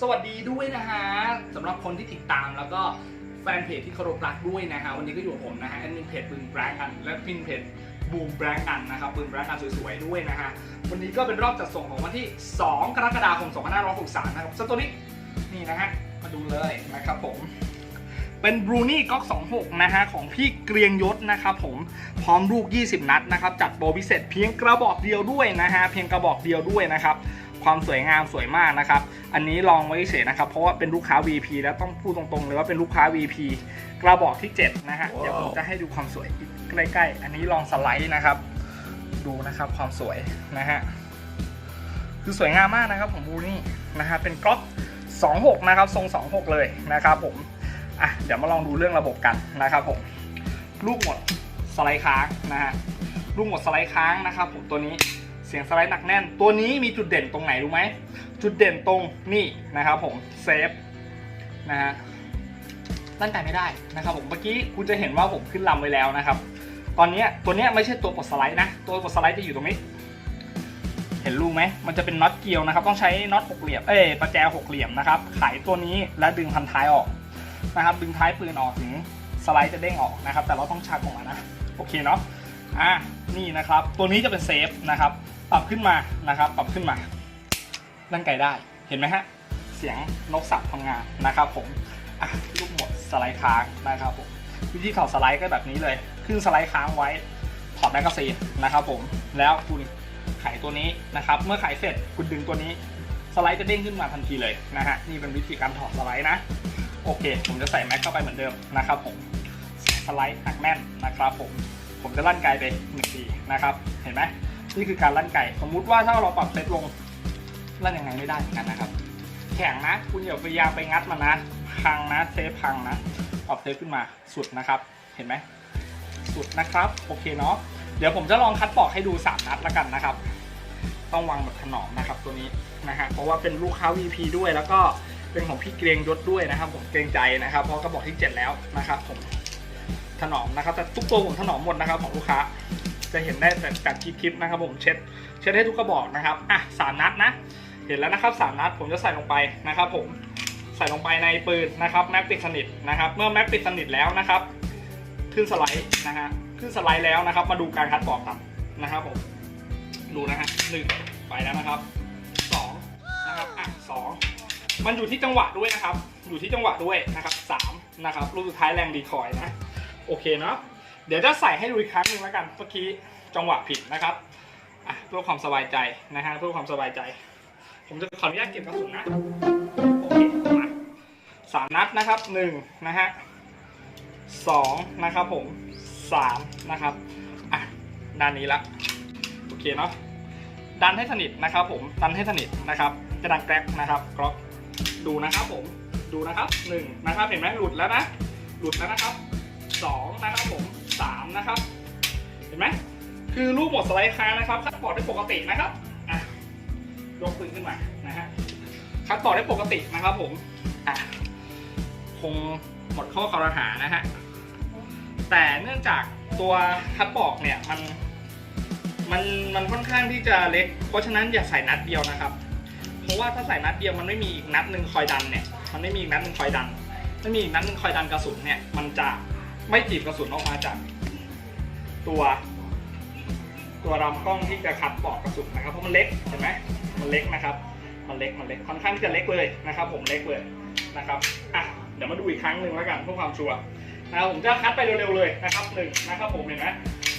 สวัสดีด้วยนะฮะสำหรับคนที่ติดตามแล้วก็แฟนเพจที่เคารพรักด้วยนะฮะวันนี้ก็อยู่กับผมนะฮะแอดมินเพจบึงแบรนด์กันและพินเพจบูมแบรนด์กันนะครับปืนแบรนด์กันสวยๆด้วยนะฮะวันนี้ก็เป็นรอบจัดส่งของวันที่ 2 กรกฎาคม 2563 นะครับส่วนตัวนี้นี่นะฮะมาดูเลยนะครับผม เป็นบรูนี่ก๊อก26 นะฮะ ของพี่เกรียงยศนะครับผมพร้อมลูก 20 นัดนะครับจัดโปรพิเศษเพียงกระบอกเดียวด้วยนะฮะเพียงกระบอกเดียวด้วยนะครับความสวยงามสวยมากนะครับ อันนี้ลองไว้เฉยนะครับ เพราะว่าเป็นลูกค้า VP แล้วต้องพูดตรงๆเลยว่าเป็นลูกค้า VP กระบอกที่ 7 นะฮะ เดี๋ยวผมจะให้ดูความสวยอีกใกล้ๆ อันนี้ลองสไลด์นะครับ ดูนะครับความสวยนะฮะ คือสวยงามมากนะครับของบรูนี่นะฮะ เป็นก๊อก 26 นะครับ ทรง 26 เลยนะครับผม อะเดี๋ยวมาลองดูเรื่องระบบกันนะครับผมลูกหมดสไลด์ค้างนะฮะลูกหมดสไลด์ค้างนะครับผมตัวนี้เสียงสไลด์หนักแน่น ตัวนี้มีจุดเด่นตรงไหนรู้ไหมจุดเด่นตรงนี่นะครับผมเซฟนะฮะตั้งแต่ไม่ได้นะครับผมเมื่อกี้คุณจะเห็นว่าผมขึ้นลำไว้แล้วนะครับ ตอนนี้ตัวเนี้ยไม่ใช่ตัวปลดสไลด์นะ ตัวปลดสไลด์จะอยู่ตรงนี้ เห็นรูไหมมันจะเป็นน็อตเกลียวนะครับ ต้องใช้น็อตหกเหลี่ยมเอ้ยประแจหกเหลี่ยมนะครับไขตัวนี้และดึงพันท้ายออก นะครับ ดึงท้ายปืนออกถึงสไลด์จะเด้งออกนะครับ แต่เราต้องชักออกมานะ โอเคเนาะ อะ นี่นะครับ ตัวนี้จะเป็นเซฟนะครับ ปรับขึ้นมานะครับ ปรับขึ้นมาลั่นไกได้ เห็นไหมฮะ เสียงนกสับทำงานนะครับ ผม อะ ลูกหมดสไลด์ค้างนะครับผม วิธีถอดสไลด์ก็แบบนี้เลย ขึ้นสไลด์ค้างไว้ ถอดแมกกาซีนนะครับผม แล้วคุณไขตัวนี้นะครับ เมื่อไขเสร็จคุณดึงตัวนี้สไลด์จะเด้งขึ้นมาทันทีเลยนะฮะ นี่เป็นวิธีการถอดสไลด์นะ โอเค ผมจะใส่แม็กเข้าไปเหมือนเดิมนะครับผมสไลด์หักแน่นนะครับผม ผมจะลั่นไกไปหนึ่งทีนะครับ เห็นไหมนี่คือการลั่นไกสมมุติว่าถ้าเราปรับเซตลงลั่นยังไงไม่ได้เหมือนกันนะครับ แข็งนะ คุณอย่าพยายามไปงัดมันนะพังนะเซฟพังนะปรับเซฟขึ้นมาสุดนะครับ เห็นไหมสุดนะครับ โอเคเนาะเดี๋ยวผมจะลองคัดปอกให้ดู3นัดล้วกันนะครับ ต้องวางแบบถนอมนะครับตัวนี้นะฮะเพราะว่าเป็นลูกค้า VP ด้วยแล้วก็ เป็นของพี่เกรงยศด้วยนะครับ ผมเกรงใจนะครับเพราะกระบอกที่ 7 แล้วนะครับ ผมถนอมนะครับแต่ทุกตัวผมถนอมหมดนะครับของลูกค้า จะเห็นได้แต่จากคลิปๆนะครับ ผมเช็ดเช็ดให้ทุกกระบอกนะครับอะสามนัดนะ เห็นแล้วนะครับสามนัดผมจะใส่ลงไปนะครับ ผมใส่ลงไปในปืนนะครับแม็กปิดสนิทนะครับ เมื่อแม็กปิดสนิทแล้วนะครับ ขึ้นสไลด์นะฮะขึ้นสไลด์แล้วนะครับ มาดูการคัดปอกกันนะครับ ผมดูนะฮะหนึ่งไปแล้วนะครับสองนะครับอะสอง มันอยู่ที่จังหวะด้วยนะครับ อยู่ที่จังหวะด้วยนะครับสามนะครับลูกสุดท้ายแรงดีคอยนะ โอเคเนาะ เดี๋ยวจะใส่ให้ดูอีกครั้งหนึ่งแล้วกัน เมื่อกี้จังหวะผิดนะครับเพื่อความสบายใจนะฮะ เพื่อความสบายใจ ผมจะขออนุญาตเก็บกระสุนนะ โอเคมาสามนัดนะครับหนึ่งนะฮะสองนะครับผมสามนะครับ อะ ด้านนี้ละ โอเคเนาะ ดันให้สนิทนะครับผม ดันให้สนิทนะครับ จะดังแกรกนะครับกรอก ดูนะครับผมดูนะครับหนึ่งนะครับเห็นไหมหลุดแล้วนะหลุดแล้วนะครับสองนะครับผมสามนะครับ เห็นไหมคือลูกหมดสไลด์ค้างนะครับ คัดปอดได้ปกตินะครับอะยกปืนขึ้นมานะฮะคัดปอดได้ปกตินะครับผมอะคงหมดข้อคอรหานะฮะแต่เนื่องจากตัวคัดปอกเนี่ยมันมันมันค่อนข้างที่จะเล็ก เพราะฉะนั้นอย่าใส่นัดเดียวนะครับ ราะว่าถ้าใส่นัดเดียวมันไม่มีอีกนัดหนึ่งคอยดันเนี่ยมันไม่มีอีกนัดหนึ่งคอยดันไม่มีอีกนัดหนึ่งคอยดันกระสุนเนี่ยมันจะไม่จีบกระสุนออกมาจากตัว ตัวลำกล้องที่จะขัดปลอกกระสุนนะครับเพราะมันเล็กเห็นไหมมันเล็กนะครับ มันเล็กมันเล็กค่อนข้างจะเล็กเลยนะครับ ผมเล็กเลยนะครับอะเดี๋ยวมาดูอีกครั้งหนึ่งแล้วกันเพื่อความชัวร์นะครับผมจะคัดไปเร็วๆเลยนะครับหนึ่งนะครับผมเห็นไหม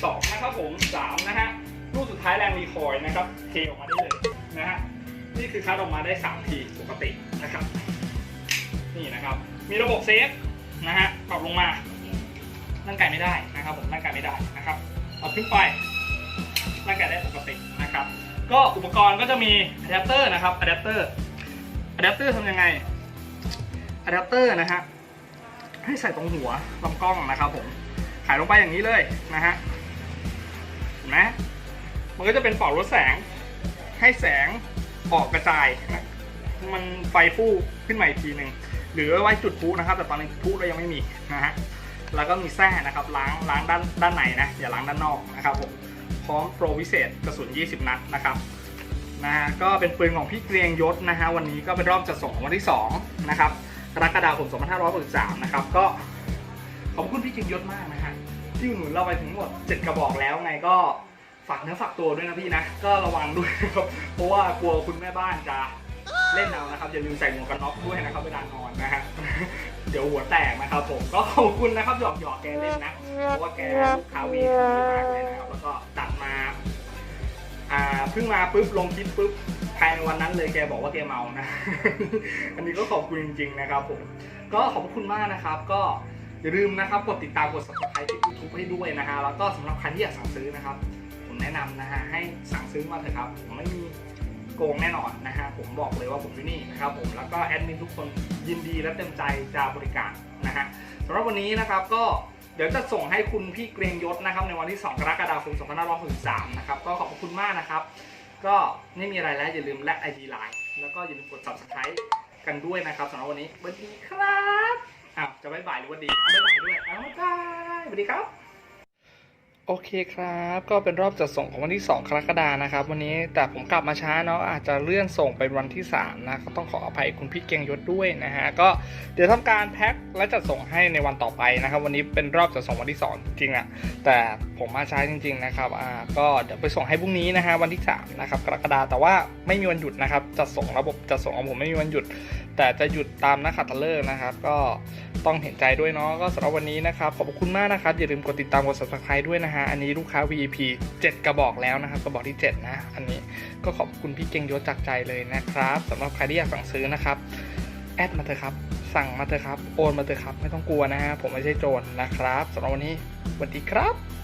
สองนะครับผมสามนะฮะลูกสุดท้ายแรงรีคอยนะครับเทออกมาได้เลยนะฮะ นี่คือคัดออกมาได้ 3 ทีปกตินะครับ นี่นะครับ มีระบบเซฟนะฮะปรับลงมานั่งไก่ไม่ได้นะครับผมนั่งไก่ไม่ได้นะครับเอาขึ้นไปนั่งไก่ได้ปกตินะครับ ก็อุปกรณ์ก็จะมีอะแดปเตอร์นะครับอะแดปเตอร์อะแดปเตอร์ทำยังไงอะแดปเตอร์นะฮะให้ใส่ตรงหัวลำกล้องนะครับผมขายลงไปอย่างนี้เลยนะฮะเห็นไหมมันก็จะเป็นปลอกลดแสงให้แสง ออกกระจายนะมันไฟฟูขึ้นมาอีกทีหนึ่งหรือไว้จุดพุนะครับ แต่ตอนนี้พุเรายังไม่มีนะฮะแล้วก็มีแส้นะครับล้างล้างด้านด้านในนะอย่าล้างด้านนอกนะครับผมพร้อมโปรพิเศษกระสุน 20 นัดนะครับนะฮะก็เป็นปืนของพี่เกรียงยศนะฮะวันนี้ก็เป็นรอบจัดส่งของวันที่สองนะครับกรกฎาคม2563นะครับก็ขอบคุณพี่เกรียงยศมากนะฮะที่หนุนเราไปถึงหมดเจ็ดกระบอกแล้วไงก็ ฝากเนื้อฝากตัวด้วยนะพี่นะ ก็ระวังด้วยครับ เพราะว่ากลัวคุณแม่บ้านจะเล่นเอานะครับอย่าลืมใส่หมวกกันน็อกด้วยนะครับเวลานอนนะฮะเดี๋ยวหัวแตกนะครับผมก็ขอบคุณนะครับหยอกหยอกแกเล่นนะเพราะว่าแกลูกค้าวีมากเลยนะครับแล้วก็ตัดมาอ่าเพิ่งมาปุ๊บลงคลิปปุ๊บภายในวันนั้นเลยแกบอกว่าแกเมานะ อันนี้ก็ขอบคุณจริง ๆ นะครับผมก็ขอบคุณมากนะครับ ก็อย่าลืมนะครับกดติดตามกด subscribe ที่ YouTube ให้ด้วยนะฮะแล้วก็สำหรับใครที่อยากสั่งซื้อนะครับ ผมแนะนำนะฮะให้สั่งซื้อมาเถอะครับ ผมไม่มีโกงแน่นอนนะฮะผมบอกเลยว่าผมที่นี่นะครับผมแล้วก็แอดมินทุกคนยินดีและเต็มใจจะบริการนะฮะสำหรับวันนี้นะครับก็เดี๋ยวจะส่งให้คุณพี่เกรียงยศนะครับ ในวันที่ 2 กรกฎาคม2563นะครับก็ขอบคุณมากนะครับ ก็ไม่มีอะไรแล้วอย่าลืมแลก ID Line แล้วก็อย่าลืมกด subscribe กันด้วยนะครับสำหรับวันนี้สวัสดีครับอ้าวจะบ๊ายบายหรือว่าดีบ๊ายบายด้วยเอาบ๊ายบายสวัสดีครับ โอเคครับ ก็เป็นรอบจัดส่งของวันที่ 2 กรกฎานะครับ วันนี้แต่ผมกลับมาช้าเนาะอาจจะเลื่อนส่งเป็นวันที่ 3 นะก็ต้องขออภัยคุณพี่เกียงยศด้วยนะฮะก็เดี๋ยวทำการแพ็คและจัดส่งให้ในวันต่อไปนะครับ วันนี้เป็นรอบจัดส่งวันที่ 2 จริงๆอะแต่ผมมาช้าจริง ๆนะครับอ่าก็เดี๋ยวไปส่งให้พรุ่งนี้นะฮะวันที่3นะครับกรกฎาแต่ว่าไม่มีวันหยุดนะครับจัดส่งระบบจัดส่งของผมไม่มีวันหยุด แต่จะหยุดตามนักขัตฤกษ์นะครับ ก็ต้องเห็นใจด้วยเนาะก็สำหรับวันนี้นะครับ ขอบคุณมากนะครับ อย่าลืมกดติดตามกด subscribe ด้วยนะฮะ อันนี้ลูกค้า VIP 7 กระบอกแล้วนะครับ กระบอกที่ 7 นะ อันนี้ก็ขอบคุณพี่เก่งยศจากใจเลยนะครับสำหรับใครที่อยากสั่งซื้อนะครับ แอดมาเถอะครับ สั่งมาเถอะครับ โอนมาเถอะครับ ไม่ต้องกลัวนะฮะ ผมไม่ใช่โจรนะครับสำหรับวันนี้สวัสดีครับ